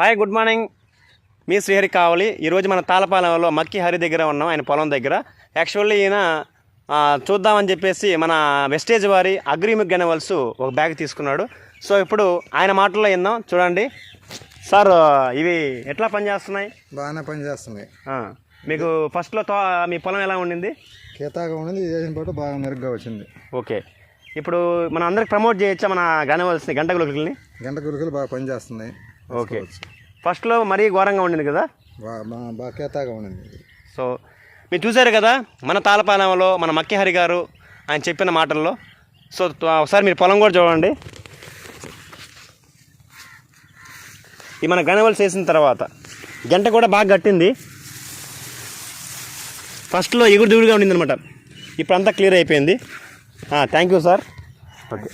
Hi good morning. మీ శ్రీహరి కావాలి. ఈరోజు మన తాళపాలెంలో మక్కి హరి దగ్గర ఉన్నాం ఆయన పొలం దగ్గర. యాక్చువల్లీ ఈయన చూద్దామని చెప్పేసి మన వెస్టేజ్ వారి అగ్రిమిక్ గెనవల్స్ ఒక బ్యాగ్ తీసుకున్నాడు. సో ఇప్పుడు ఆయన మాటల్లో విందాం చూడండి. సార్ ఇవి ఎట్లా పనిచేస్తున్నాయి? బాగానే పనిచేస్తుంది ఆ, మీకు ఫస్ట్లో తో మీ పొలం ఎలా ఉండింది? కీతాగా ఉన్నది చేసిన పాటు బాగా మెరుగ్గా వచ్చింది. ఓకే. ఇప్పుడు మనం అందరికి ప్రమోట్ చేయొచ్చా మన గనవల్స్ని గంట గులకల్ని గంట గురుకులు బాగా పనిచేస్తుంది ఓకే. ఫస్ట్లో మరీ ఘోరంగా ఉండింది కదా? బాగా కీతాగా ఉన్నది సో మీరు చూశారు కదా మన తాళపాలెంలో మన మక్కిహరి గారు ఆయన చెప్పిన మాటల్లో. సో ఒకసారి మీరు పొలం కూడా చూడండి. ఇది మన గనవల్స్ వేసిన తర్వాత గంట కూడా బాగా గట్టింది ఫస్ట్లో ఎగురు దిగుడుగా ఉండింది అనమాట ఇప్పుడు అంతా క్లియర్ అయిపోయింది. Thank you sir. ఓకే.